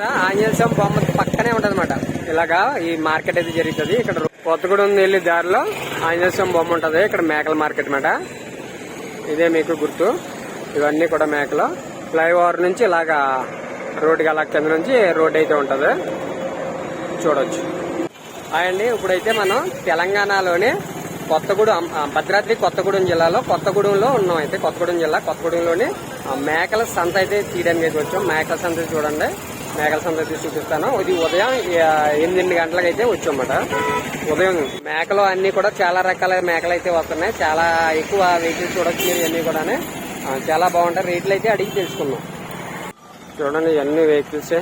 ఆంజనేయ స్వామి బొమ్మ పక్కనే ఉంటది ఇలాగా ఈ మార్కెట్ అయితే జరుగుతుంది. ఇక్కడ కొత్తగూడెం వెళ్ళి దారిలో ఆంజనేయ స్వామి బొమ్మ ఉంటది. ఇక్కడ మేకల మార్కెట్ అనమాట ఇదే మీకు గుర్తు. ఇవన్నీ కూడా మేకలు. ఫ్లైఓవర్ నుంచి ఇలాగా రోడ్డుకి అలా కింద నుంచి రోడ్ అయితే ఉంటది. చూడొచ్చు. అండి ఇప్పుడైతే మనం తెలంగాణలోని కొత్తగూడెం భద్రాద్రి కొత్తగూడెం జిల్లాలో కొత్తగూడెంలో ఉన్నాం అయితే. కొత్తగూడెం జిల్లా కొత్తగూడెంలోని మేకల సంత అయితే తీయడానికి వచ్చాం. మేకల సంత చూడండి. మేకల సంత అయితే చూపిస్తాను. ఇది ఉదయం ఎనిమిది గంటలకు అయితే వచ్చామన్నమాట ఉదయం మేకలు అన్ని కూడా చాలా రకాల మేకలు అయితే వస్తున్నాయి. చాలా ఎక్కువ వెహికల్స్ చూడొచ్చు మీరు ఇవన్నీ కూడా చాలా బాగుంటాయి. రేట్లు అయితే అడిగి తెలుసుకున్నాం చూడండి ఇవన్నీ వెహికల్స్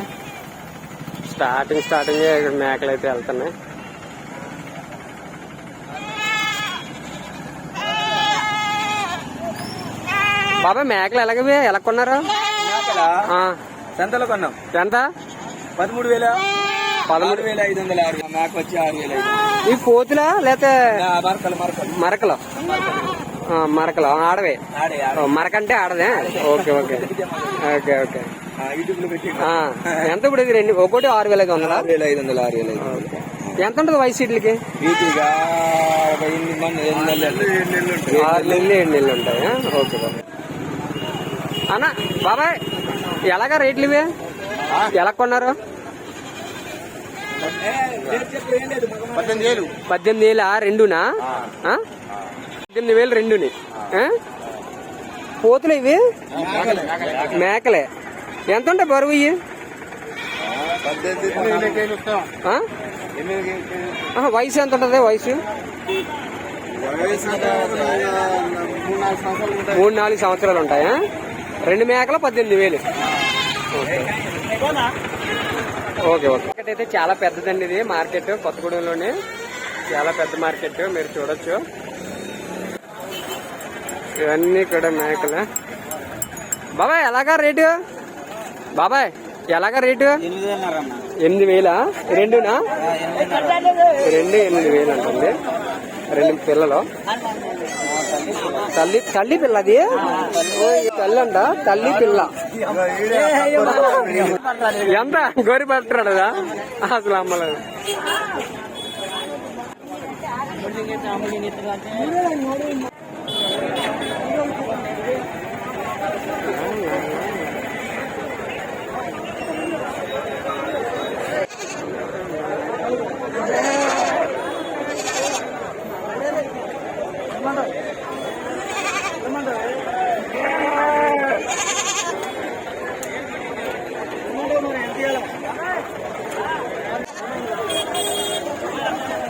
స్టార్టింగ్ స్టార్టింగ్ ఇక్కడ మేకలు అయితే వెళ్తున్నాయి. బాబా మేకలు ఎలాగవి ఎలా కొన్నారు? సంతలో కొన్నాం. ఎంత పదమూడు వేల పదమూడు. వేల ఐదు వందల ఆరు మేక వచ్చి ఆరు వేల ఈ కోతులా లేకపోతే మరకలు మరకలు. మరకలు? మరకలు? ఆడవే. మరకంటే ఆడదే? Okay okay. Okay okay. ఎంత ఇప్పుడు ఇది రెండు? ఒకటి ఆరు వేల ఐదు వందలా? వేల ఐదు వందల ఆరు వేల ఎంత ఉంటుంది వయసు వీటిగా ఎనిమిది నెలలు. ఆరు నెలలు. ఏడు నెలలు ఉంటాయి? ఓకే బాబా అన్న బాబాయ్. ఎలాగా రేట్లు ఇవి? ఎలా కొన్నారు? పద్దెనిమిది వేలు. రెండునా? పద్దెనిమిది వేలు రెండుని? పోతులు ఇవి? మేకలే. ఎంత ఉంటాయి బరువు ఇవి? వయసు ఎంత ఉంటుంది వయసు? మూడు నాలుగు సంవత్సరాలు ఉంటాయా? రెండు మేకలు పద్దెనిమిది వేలు. Okay okay. మార్కెట్ అయితే చాలా పెద్దదండి ఇది. మార్కెట్ కొత్తగూడెంలోనే. చాలా పెద్ద మార్కెట్ మీరు చూడొచ్చు. ఇవన్నీ కూడా మేకలు. బాబాయ్ ఎలాగా రేటు? బాబాయ్ ఎలాగా రేటు? ఎనిమిది వేలా? రెండునా? రెండు ఎనిమిది వేలు అంటుంది. రెండు పిల్లలు. తల్లి తల్లి పిల్ల అది తల్లి అంట తల్లి పిల్ల ఎంత గోరి పట్టాడు అసలు అమ్మలేదు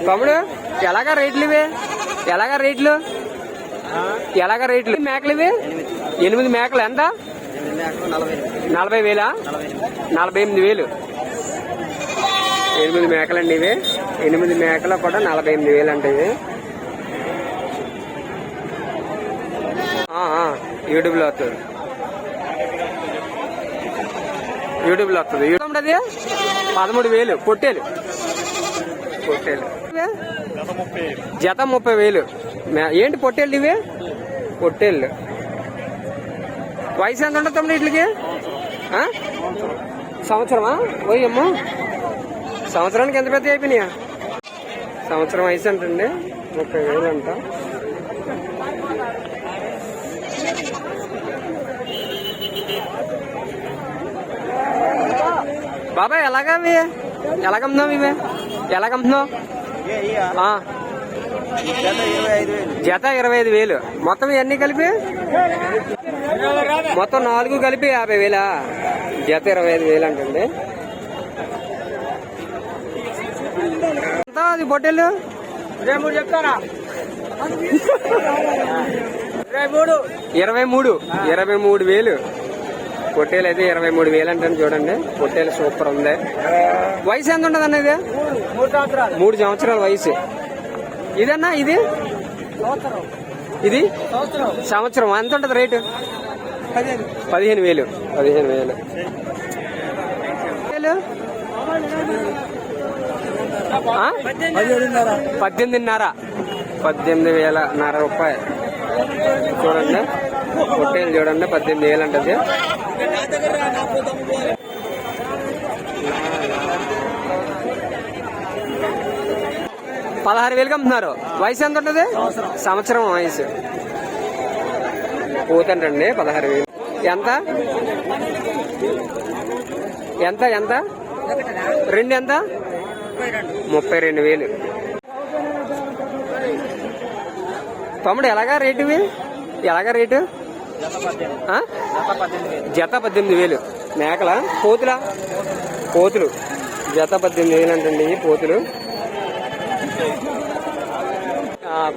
తమ్ముడు ఎలాగా రేట్లు ఇవి? ఎలాగా రేట్లు? ఎలాగా రేట్లు? మేకలు ఇవి? ఎనిమిది మేకలు ఎంత? నలభై వేలా? నలభై ఎనిమిది వేలు. ఎనిమిది మేకలండి ఇవి. ఎనిమిది మేకలు కూడా నలభై ఎనిమిది వేలు అంటే ఇవి. యూట్యూబ్లో వస్తుంది. యూట్యూబ్లో వస్తుంది. యూట్యూబ్ అది పదమూడు వేలు. పొట్టేలు. పొట్టేలు. జత ముప్పై వేలు. ఏంటి పొట్టేళ్ళు ఇవి? పొట్టేళ్ళు. వయసు ఎంత ఉంటుంది తమ్ముడు వీటికి? సంవత్సరమా? పోయి అమ్మో. సంవత్సరానికి ఎంత పెద్ద అయిపోయినాయా? సంవత్సరం వయసు అంటండి ముప్పై వేలు అంట. బాబాయ్ ఎలాగా ఇవి ఎలాగమ్మున్నావు ఇవి? వేలు జత ఇరవై ఐదు వేలు. మొత్తం ఇవన్నీ కలిపి? మొత్తం నాలుగు కలిపి యాభై వేలా? జత ఇరవై ఐదు వేలు అంటండి ఎంత అది మూడు చెప్తారా? ఇరవై మూడు. ఇరవై మూడు వేలు. పొట్టేలు అయితే ఇరవై మూడు వేలు అంటే చూడండి. పొట్టేలు సూపర్ ఉంది. వయసు ఎంత ఉంటుంది అన్న ఇది? మూడు సంవత్సరాల వయసు. ఇదన్నా ఇది? ఇది? సంవత్సరం. సంవత్సరం ఎంత ఉంటుంది రేటు? పదిహేను వేలు. పదిహేను వేలు. పద్దెనిమిదిన్నర. పద్దెనిమిది వేల నర రూపాయలు. చూడండి. పొట్టేలు చూడండి పద్దెనిమిది వేలు అంటది. పదహారు వేలుగా అమ్ముతున్నారు. వయసు ఎంత ఉంటుంది? సంవత్సరం వయసు. పోతంటండి పదహారు వేలు. ఎంత? ఎంత ఎంత? రెండు ఎంత? ముప్పై రెండు వేలు. తమ్ముడు ఎలాగా రేటు ఎలాగా రేటు? జత పద్దెనిమిది వేలు. మేకల? పోతులా? పోతులు. జత పద్దెనిమిది వేలు అంటండి పోతులు.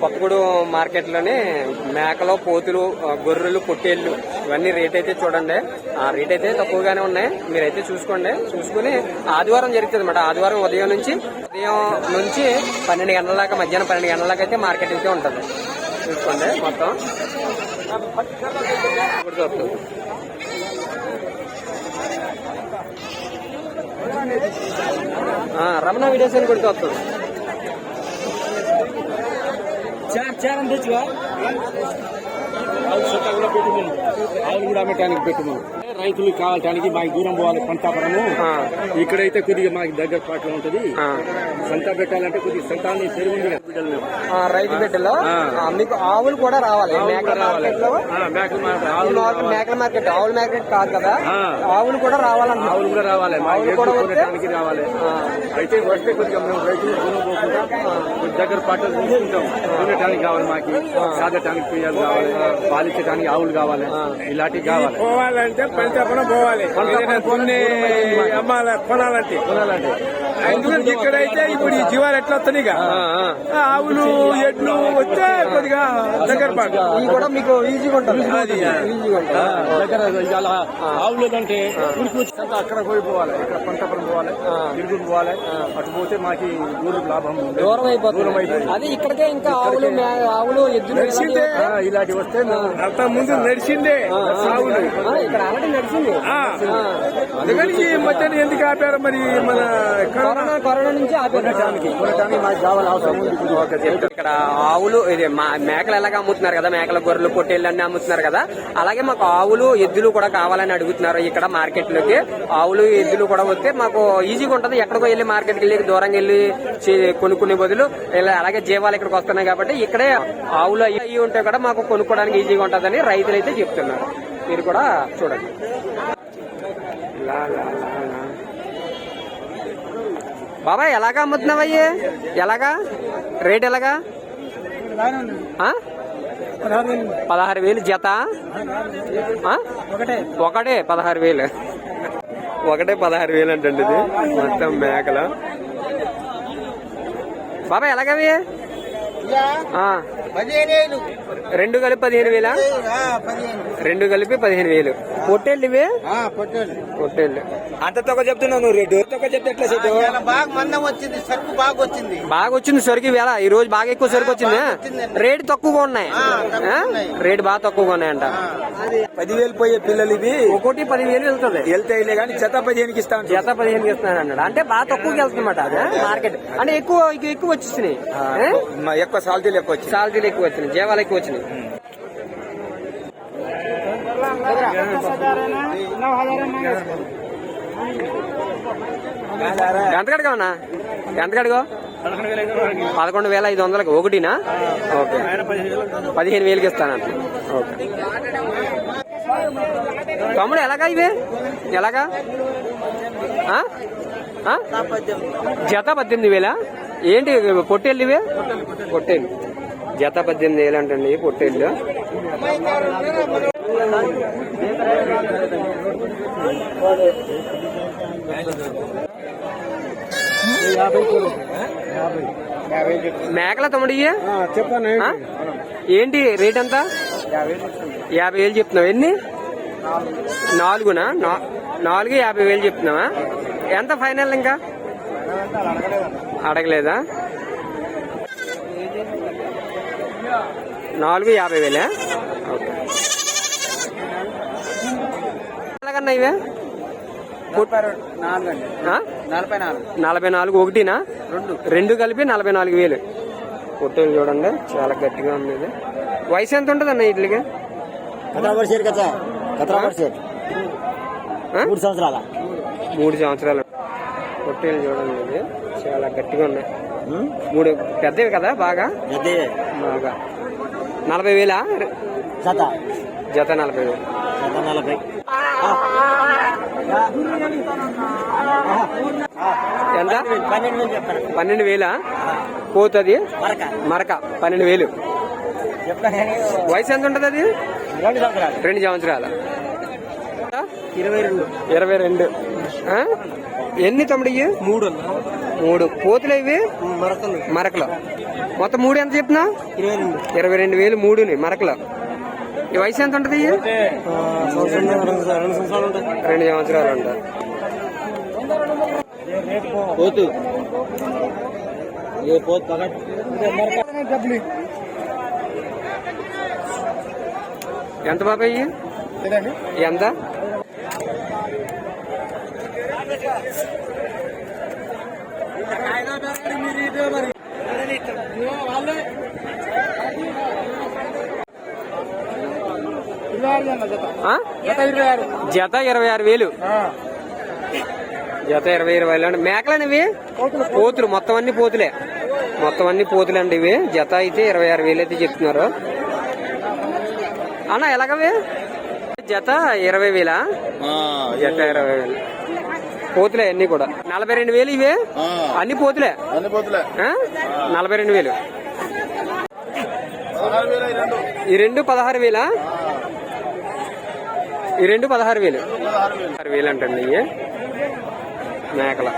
కొత్తగూడు మార్కెట్లోనే మేకలు పోతులు గొర్రెలు పొట్టేళ్ళు ఇవన్నీ రేట్ అయితే చూడండి. ఆ రేట్ అయితే తక్కువగానే ఉన్నాయి. మీరైతే చూసుకోండి. చూసుకుని ఆదివారం జరుగుతుంది అనమాట ఆదివారం ఉదయం నుంచి ఉదయం నుంచి పన్నెండు గంటల దాకా మధ్యాహ్నం పన్నెండు గంటల దాకా అయితే మార్కెట్ అయితే ఉంటుంది. చూసుకోండి మొత్తం. రమణ వీడియోస్ అని కూడా వస్తుంది చార్ తెచ్చుకో. ఆవులు కూడా అమ్మటానికి పెట్టుకుని రైతులకు కావటానికి మాకు దూరం పోవాలి పంతాపురము ఆ, ఇక్కడైతే కొద్దిగా మాకు దగ్గర పాటలో ఉంటది. సంత పెట్టాలంటే కొద్దిగా సంతాన్ని పెరుగుంది రైతు బిడ్డలో మీకు ఆవులు కూడా రావాలి. మేకల. మార్కెట్ ఆవులు మార్కెట్ రావాలి. మేకల మార్కెట్ ఆవుల మార్కెట్ కాదు కదా. ఆవులు కూడా రావాలన్న ఆవులు కూడా రావాలి. ఆవులు కూడా వస్తే? రావాలి. అయితే వస్తే కొద్దిగా మేము రైతులు దూరం పోకుండా కొద్ది దగ్గర పాటలు తీసుకుంటాం కొనటానికి కావాలి మాకు. సాగటానికి పిల్లలు కావాలి. పాలించడానికి ఆవులు కావాలి. ఇలాంటివి కావాలి. పోవాలంటే పంచాపురం పోవాలి. కొన్ని అమ్మాల కొనాలంటే. కొనాలంటే. ఎందుకంటే ఇక్కడైతే ఇప్పుడు ఈ జీవాలు ఎట్లా వస్తున్నాయి. ఆవులు ఎడ్లు వస్తే కొద్దిగా దగ్గర కూడా మీకు ఈజీగా ఉంటుంది. ఈజీగా ఉంటుంది. ఆ, దగ్గర ఆవులు అంటే అంతా అక్కడ పోయి పోవాలి. ఇక్కడ పంటపురం పోవాలి. తిరుగుడు పోవాలి. అటు పోతే మాకు ఊరికి లాభం ఉంది. దూరం అయిపోతుంది. అది ఇక్కడికే ఇంకా ఆవులు ఆవులు ఎద్దులు నడిచిందే. ఇలాంటి వస్తే అంత ముందు నడిచిందే. ఆవులు ఇక్కడ ఆల్రెడీ నడిచింది. అందుకని ఈ మధ్యన ఎందుకు ఆపారు మరి మన కరోనా? కరోనా నుంచి ఆపేదానికి కొనటానికి కొనటానికి మాకు కావాలి అవసరం ఉంది. ఇక్కడ ఆవులు ఇది మేకలు ఎలాగ అమ్ముతున్నారు కదా? మేకల గొర్రెలు పొట్టేళ్ళు అన్ని అమ్ముతున్నారు కదా? అలాగే మాకు ఆవులు ఎద్దులు కూడా కావాలని అడుగుతున్నారు ఇక్కడ మార్కెట్లోకి ఆవులు ఎద్దులు కూడా వస్తే మాకు ఈజీగా ఉంటుంది. ఎక్కడికో వెళ్ళి మార్కెట్కి వెళ్ళి దూరంగా వెళ్ళి చే- కొనుక్కునే బదులు ఇలా అలాగే జీవాలు ఇక్కడికి వస్తున్నాయి కాబట్టి ఇక్కడే ఆవులు అవి ఉంటే కూడా మాకు కొనుక్కోవడానికి ఈజీగా ఉంటుందని రైతులు అయితే చెప్తున్నారు. మీరు కూడా చూడండి. బాబాయ్ ఎలాగా అమ్ముతున్నావయ్యే? ఎలాగా? రేట్ ఎలాగా? పదహారు వేలు జత? ఒకటే పదహారు వేలు. ఒకటే పదహారు వేలు అంటండి ఇది. మొత్తం మేకల. బాబాయ్ ఎలాగవి. రెండు కలిపి పదిహేను వేలా? రెండు కలిపి పదిహేను వేలు. పొట్టేళ్ళు ఇవి? పొట్టేళ్ళు. అంత తక్కువ చెప్తున్నావు నువ్వు రేటు. తక్కువ చెప్తే ఎట్లా బాగా మందం వచ్చింది సరుకు బాగా వచ్చింది. బాగా వచ్చింది సరుకు వేళ ఈ రోజు బాగా ఎక్కువ సరుకు వచ్చింది? రేటు తక్కువగా ఉన్నాయి. ఆ? రేటు బాగా తక్కువగా ఉన్నాయంట. పదివేలు పోయే పిల్లలు ఇవి. ఒక్కోటి పదివేలు వెళ్తుంది. వెళ్తాయిలే కానీ చెత్త పదిహేనుకి ఇస్తాను జత పదిహేను ఇస్తున్నాను అన్నాడు అంటే బాగా తక్కువకి వెళ్తుందన్నమాట అది? మార్కెట్. అంటే ఎక్కువ ఎక్కువ వచ్చేసినాయి. ఎక్కువ సాల్తీలు ఎక్కువ వచ్చింది. సాలరీలు ఎక్కువ వచ్చినాయి జీవాలు ఎక్కువ వచ్చినాయి ఎంత కడగవనా ఎంత కడగో పదకొండు వేల ఐదు వందలకి ఒకటినా? ఓకే. పదిహేను వేలకి ఇస్తానంట ఓకే. తమ్ముడు ఎలాగా ఇవి? ఎలాగా? జత పద్దెనిమిది వేలా? ఏంటి పొట్టేళ్ళు ఇవి? పొట్టేళ్ళు. జత పద్దెనిమిది వేలు అంటండి పొట్టేళ్ళు. మేకల తమ్ముడు చెప్పాను? ఏంటి? రేట్ ఎంత? యాభై వేలు చెప్తున్నావు. ఎన్ని? నాలుగునా? నాలుగు యాభై వేలు చెప్తున్నావా? ఎంత ఫైనల్ ఇంకా? అడగలేదా? నాలుగు యాభై వేలే? ఓకే. ఎలాగన్నా ఇవే? ఆ? నలభై నాలుగు. ఒకటినా? రెండు. రెండు కలిపి నలభై నాలుగు వేలు. పొట్టేలు చూడండి చాలా గట్టిగా ఉంది ఇది. వయసు ఎంత ఉంటుంది అన్న వీటికి మూడు సంవత్సరాలు పొట్టేలు చూడండి ఇది చాలా గట్టిగా ఉన్నాయి. మూడు పెద్దవి కదా బాగా? బాగా. నలభై వేలా? జత. జత నలభై వేలు. జత నలభై. ఎంత? పన్నెండు వేలు పోతుంది? మరక. మరక. పన్నెండు వేలు. వయసు ఎంత ఉంటుంది అది? రెండు సంవత్సరాలు. రెండు సంవత్సరాల? ఇరవై రెండు. ఇరవై రెండు? ఎన్ని తమ్ముడు ఇవి మూడు. మూడు పోతులు ఇవి? మరకలు. మరకలు. మొత్తం మూడు ఎంత చెప్తున్నా ఇరవై రెండు. వేలు మూడుని మరకలు. ఈ వయసు ఎంత ఉంటుంది రెండు సంవత్సరాలు ఉంటాయి పోతు. ఏ పోతు డబ్బులు ఎంత బాబాయ్? ఎంత ఆ? జత ఇరవై ఆరు వేలు. జత ఇరవై ఇరవై వేలు అండి మేకలండి ఇవి? పోతులు మొత్తం అన్ని పోతులే. మొత్తం అన్ని పోతులు అండి ఇవి. జత అయితే ఇరవై ఆరు వేలు అయితే చెప్తున్నారు. అన్న ఎలాగవి? జత ఇరవై వేలా? జత ఇరవై వేలు. పోతులే అన్ని కూడా. నలభై రెండు వేలు ఇవే? అన్ని పోతులే? అన్ని పోతులే? నలభై రెండు వేలు. ఈ రెండు పదహారు వేలా? ఈ రెండు పదహారు వేలు. పదహారు వేలు. అంటండి ఇవి మేకల.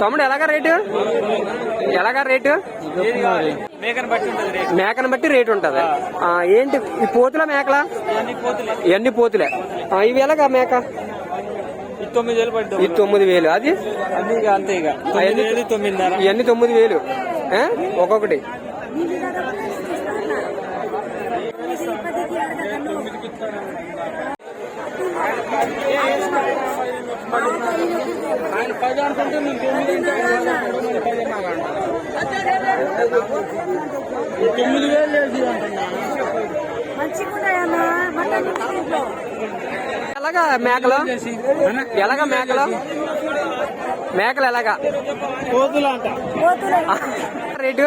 తమ్ముడు ఎలాగా రేటు? ఎలాగా రేటు? మేకను బట్టి రేటు. ఉంటది. ఆ, ఏంటి ఈ పోతుల మేకల? ఇవన్నీ పోతులే. ఆ, ఇవి ఎలాగా మేక? తొమ్మిది వేలు పడ్డా ఇది తొమ్మిది వేలు. అది? ఇవన్నీ తొమ్మిది వేలు? ఒక్కొక్కటి. ఆయన పది అనుకుంటే నేను తొమ్మిది తొమ్మిది వేలు లేదు ఎలాగా మేకలు? ఎలాగా మేకలు? మేకలు ఎలాగా? కోతులు అంట. రేటు?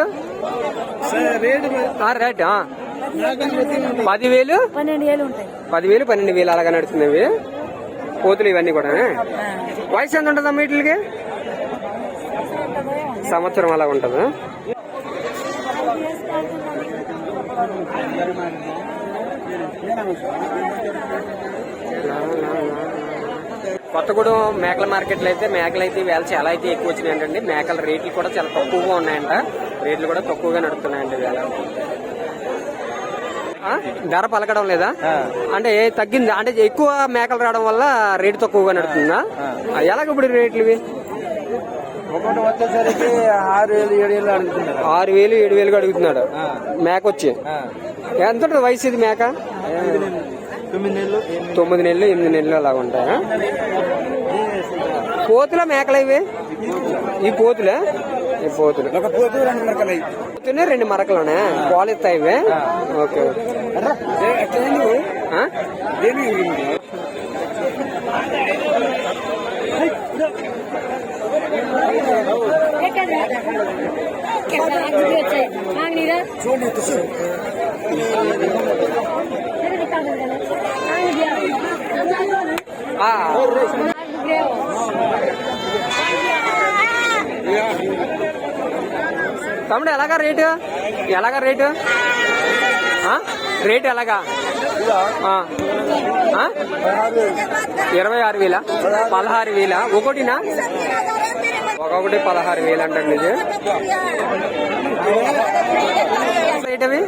రేటు ఆ, రేటు ఆ. పదివేలు? పన్నెండు వేలు ఉంటాయి. పదివేలు పన్నెండు వేలు అలాగా నడుస్తున్నవి కోతులు ఇవన్నీ కూడా వయసు ఎంత ఉంటుందమ్మా వీటికి సంవత్సరం అలా ఉంటుంది? కొత్తగూడెం మేకల మార్కెట్లో అయితే మేకలు అయితే వేళ చాలా అయితే ఎక్కువ వచ్చినాయి అంటండి మేకల రేట్లు కూడా చాలా తక్కువగా ఉన్నాయంట. రేట్లు కూడా తక్కువగా నడుస్తున్నాయండి వేళ? ధర పలకడం లేదా? అంటే తగ్గిందా? అంటే ఎక్కువ మేకలు రావడం వల్ల రేటు తక్కువగా నడుతుందా? ఎలాగ ఇప్పుడు రేట్లు ఇవి? ఒకటి వచ్చేసరికి ఆరు వేలు ఏడు వేలు అడుగుతున్నారు. ఆరు వేలు ఏడు వేలుగా అడుగుతున్నాడు మేక వచ్చి. ఎంత ఉంటుంది వయసు ఇది మేక? తొమ్మిది నెలలు తొమ్మిది నెలలు ఎనిమిది నెలలు అలా ఉంటాయా? పోతుల మేకలు ఇవి? ఈ పోతులే. ఈ పోతులు ఒక పోతు రెండు మరకలు అయ్యి పోతునే రెండు మరకలోనే పాలు ఇస్తాయి ఇవి ఓకే ఆ? మాంగనీరా ఆ, తమ్ముడు ఎలాగా రేటు? ఎలాగా రేటు? రేటు ఎలాగా? ఇరవై ఆరు వేల? పదహారు వేల? ఒకటినా? ఒక్కొక్కటి పదహారు వేలు అంటండి ఇది రేట్ అవి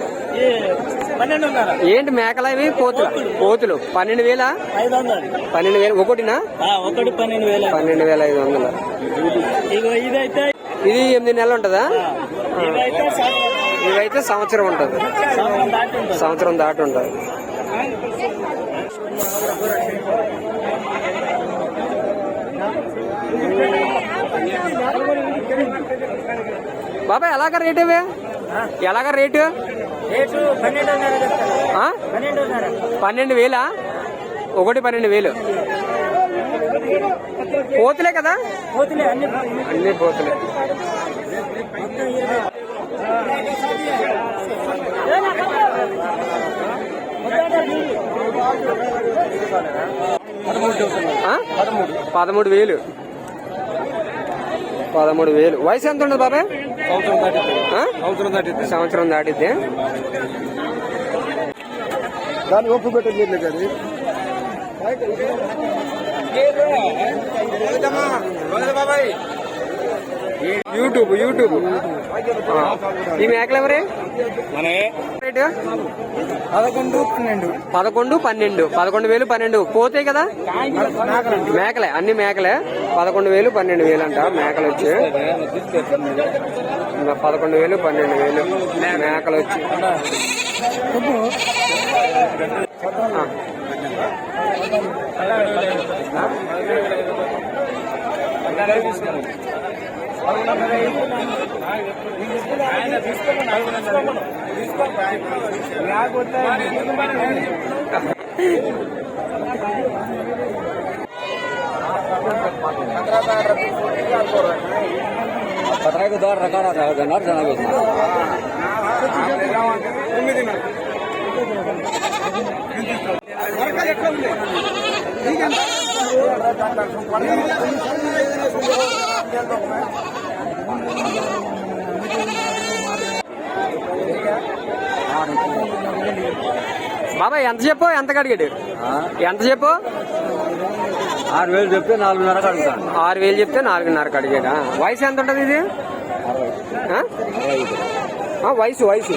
ఏంటి మేకలు అవి పోతులు. పోతులు. పన్నెండు వేల? పన్నెండు వేలు. ఒకటినా? ఒకటి పన్నెండు వేలు. పన్నెండు వేల ఐదు వందలు. ఇదైతే ఇది ఎనిమిది నెలలు ఉంటుందా? ఇవైతే సంవత్సరం. ఉంటుంది. సంవత్సరం దాటి ఉంటుంది. బాబాయ్ ఎలాగ రేటు ఇవి? ఎలాగ రేటు? పన్నెండు వేలా? ఒకటి పన్నెండు వేలు. పోతులే కదా? పోతులే అన్ని పోతులే? పదమూడు వేలు. పదమూడు వేలు. వయసు ఎంత ఉండదు బాబాయ్? ఆ? సంవత్సరం దాటిద్ది. దాన్ని ఒప్పు పెట్టలేదు కానీ యూట్యూబ్ యూట్యూబ్. ఈ మేకలు ఎవరే? రేటు? పదకొండు పన్నెండు. పదకొండు పన్నెండు. పదకొండు వేలు పన్నెండు. పోతాయి కదా? మేకలే అన్ని మేకలే. పదకొండు వేలు పన్నెండు వేలు అంట మేకలు వచ్చి. పదకొండు వేలు పన్నెండు వేలు మేకలు వచ్చి. ఆ. పత్రాకు ద్వారా రకాల జనాలు బాబాయ్ ఎంత చెప్పు? ఎంత కడిగాడు? ఎంత చెప్పు? ఆరు వేలు చెప్తే నాలుగున్నరకు అడుగుతాను ఆరు వేలు చెప్తే నాలుగున్నరకు అడిగాడా వయసు ఎంత ఉంటది ఇది? ఆ? ఆ, వయసు వయసు.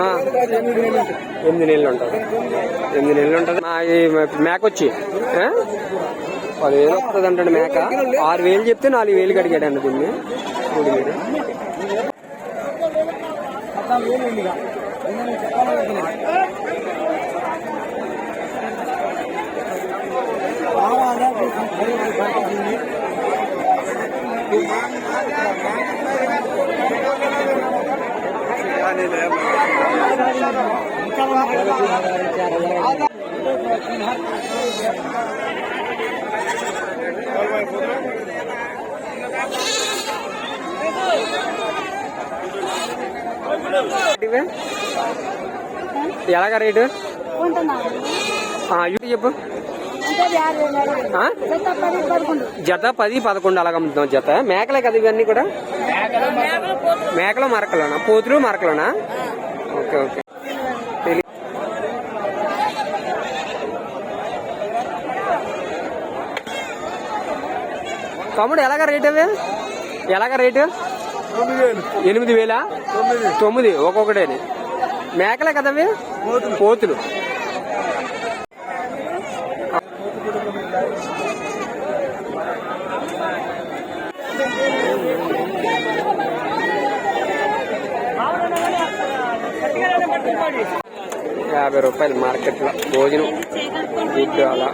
ఆ. ఎనిమిది నెలలు ఉంటుంది. ఎనిమిది నెలలు ఉంటుంది. మా మేక వచ్చి పదివేలు వస్తుంది అంటాడు మేక ఆరు వేలు చెప్తే నాలుగు వేలు కడిగాడు అండి దీన్ని. మూడు వేలు ఇవే? ఎలాగ రేటు? చెప్పు. జత పది పదకొండు. అలాగ అమ్ముతున్నాం జత. మేకలే కదా ఇవన్నీ కూడా? మేకలు మరకలోనా? పోతులు మరకలోనా? Okay okay. తమ్ముడు ఎలాగ రేట్ అవి? ఎలాగ రేటు ఎనిమిది వేలా? తొమ్మిది. ఒక్కొక్కటేని. మేకలే కదా అవి? పోతులు. యాభై రూపాయలు మార్కెట్లో భోజనం అలా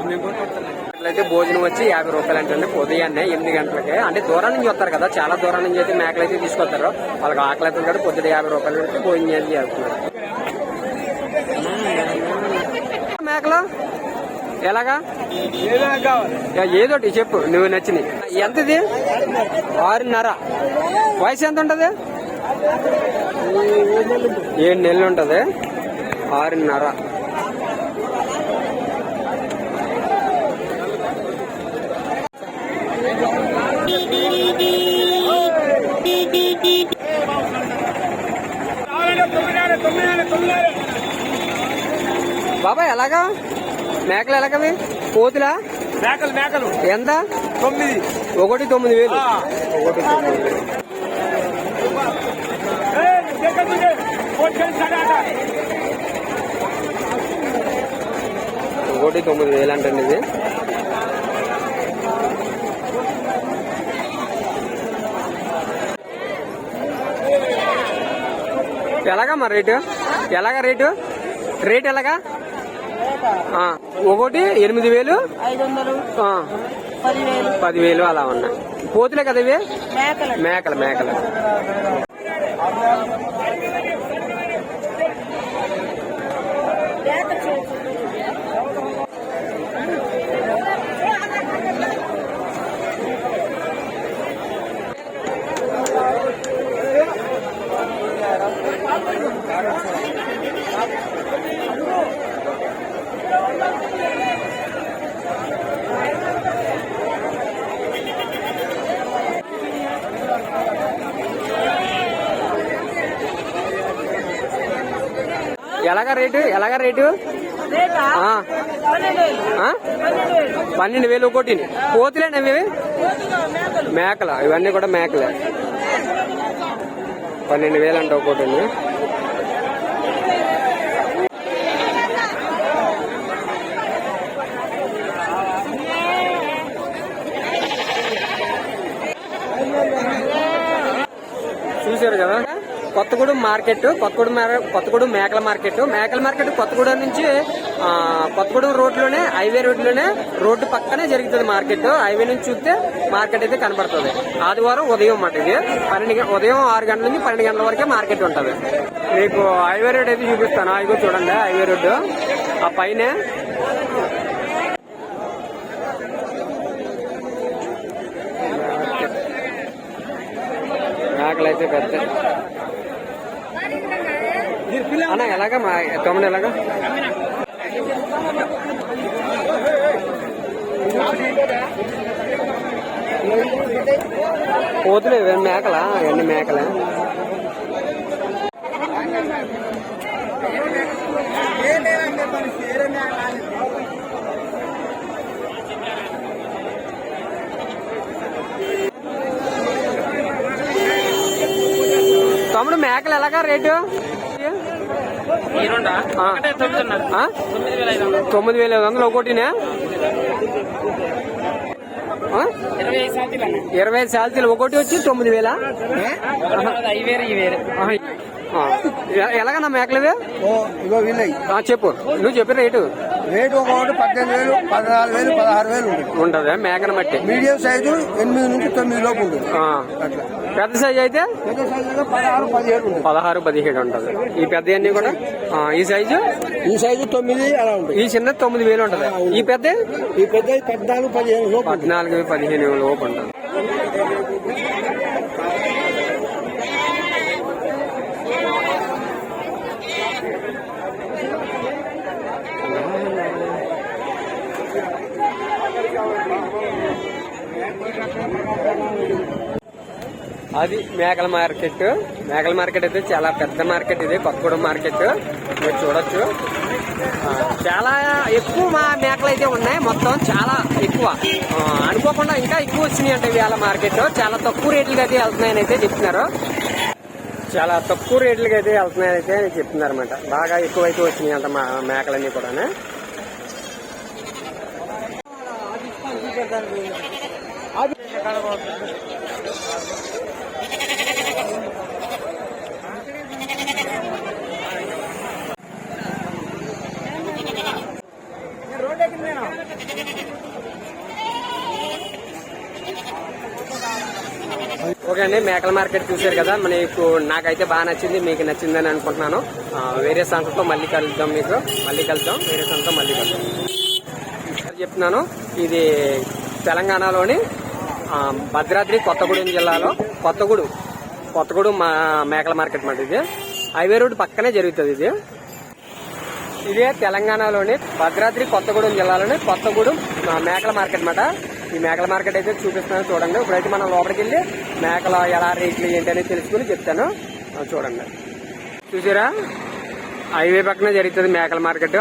అయితే భోజనం వచ్చి యాభై రూపాయలు అంటే ఉదయాన్నే ఎనిమిది గంటలకి. అంటే దూరం నుంచి వస్తారు కదా చాలా దూరం నుంచి అయితే మేకలు అయితే తీసుకొస్తారు. వాళ్ళకి ఆకలి అయితే ఉంటాడు పొద్దున యాభై రూపాయలు పెట్టి భోజనం చేసి చేస్తున్నారు మేకలు? ఎలాగా? యా, ఏదోటి చెప్పు నువ్వు నచ్చినవి. ఎంతది? ఆరున్నర. వయసు ఎంత ఉంటది? ఏడు నెలలు ఉంటది. ఆరున్నర. బాబాయ్ ఎలాగా? మేకలు ఎలాగవి? కోతులా? మేకలు మేకలు. ఎంత? తొమ్మిది. ఒకటి తొమ్మిది వేలు. ఒకటి తొమ్మిది వేలు. ఒకటి తొమ్మిది వేలు అంటండి ఇది. ఎలాగా మరి రేటు? ఎలాగా రేటు? రేట్ ఎలాగా? ఒకటి ఎనిమిది వేలు. పదివేలు. పదివేలు అలా ఉన్నాయి. పోతులే కదా ఇవి? మేకలు. మేకలు మేకలు. ఎలాగా రేటు? ఎలాగా రేటు? పన్నెండు వేలు. ఒకటిని కోతులేనా ఇవి మేకలు. మేకల. ఇవన్నీ కూడా మేకలే. పన్నెండు వేలు అంట ఒకటి చూశారు కదా? కొత్తగూడెం మార్కెట్ కొత్తగూడెం కొత్తగూడెం మేకల మార్కెట్. మేకల మార్కెట్ కొత్తగూడెం నుంచి కొత్తగూడెం రోడ్లోనే హైవే రోడ్లోనే రోడ్డు పక్కనే జరుగుతుంది మార్కెట్. హైవే నుంచి చూస్తే మార్కెట్ అయితే కనబడుతుంది. ఆదివారం ఉదయం అన్నమాట ఇది. పన్నెండు ఉదయం ఆరు గంటల నుంచి పన్నెండు గంటల వరకే మార్కెట్ ఉంటుంది. మీకు హైవే రోడ్ అయితే చూపిస్తాను. ఇగో చూడండి హైవే రోడ్డు. ఆ పైన మేకలు అయితే పెద్ద అన్న ఎలాగా? మా తమ్ముడు ఎలాగా? పోతులు ఇవన్నీ మేకలా? ఇవన్నీ మేకలా? తమ్ముడు మేకలు ఎలాగా? రేటు? తొమ్మిది వేల ఐదు వందలు. ఒకటినే? ఆ? ఇరవై ఐదు శాలరీలు ఒకటి వచ్చి తొమ్మిది వేల? ఎలాగన్నా మేకలవి? ఓ ఇగో వీళ్ళవి ఆ, చెప్పు. నువ్వు చెప్పి రేటు. రేటు ఒకటి పద్దెనిమిది వేలు పద్నాలుగు వేలు పదహారు వేలు ఉంటుంది. ఉంటది మేకను బట్టి. మీడియం సైజు ఎనిమిది నుంచి తొమ్మిది లోపు ఉంటుంది. ఆ. అట్లా. పెద్ద సైజ్ అయితే? పదహారు పదిహేడు ఉంటుంది. ఈ పెద్ద అన్ని కూడా ఈ సైజు ఈ సైజు తొమ్మిది అలా ఉంటుంది. ఈ చిన్న తొమ్మిది వేలు ఉంటది. ఈ పెద్ద? ఈ పెద్ద పద్నాలుగు పదిహేను పద్నాలుగు పదిహేను లోపు ఉంటది. అది మేకల మార్కెట్. మేకల మార్కెట్ అయితే చాలా పెద్ద మార్కెట్ ఇది కొత్తగూడెం మార్కెట్. మీరు చూడొచ్చు. చాలా ఎక్కువ మా మేకలు అయితే ఉన్నాయి. మొత్తం చాలా ఎక్కువ. అనుకోకుండా ఇంకా ఎక్కువ వచ్చినాయి అంటే ఇవాళ మార్కెట్. చాలా తక్కువ రేట్లకి అయితే వెళ్తున్నాయని అయితే చెప్తున్నారు. చాలా తక్కువ రేట్లకి అయితే వెళ్తున్నాయని అయితే చెప్తున్నారు అనమాట బాగా ఎక్కువైతే వచ్చినాయి అంట మా మేకలన్నీ కూడా ఓకే అండి మేకల మార్కెట్ చూశారు కదా. మీకు నాకైతే బాగా నచ్చింది మీకు నచ్చిందని అనుకుంటున్నాను. వేరే సంస్థతో మళ్ళీ కలుద్దాం మీకు. మళ్ళీ కలుద్దాం వేరే సంస్థతో మళ్ళీ కలుద్దాం. చెప్తున్నాను. ఇది తెలంగాణలోని భద్రాద్రి కొత్తగూడెం జిల్లాలో కొత్తగూడెం కొత్తగూడెం మా మేకల మార్కెట్ మాట ఇది. హైవే రోడ్ పక్కనే జరుగుతుంది ఇది. ఇదే తెలంగాణలోని భద్రాద్రి కొత్తగూడెం జిల్లాలోని కొత్తగూడెం మేకల మార్కెట్ అనమాట ఈ మేకల మార్కెట్ అయితే చూపిస్తున్నాను చూడండి. ఇప్పుడైతే మనం లోపలికి వెళ్ళి మేకల ఎలా రేట్లు ఏంటి అనేది తెలుసుకుని చెప్తాను. చూడండి. చూసారా? హైవే పక్కన జరుగుతుంది మేకల మార్కెట్.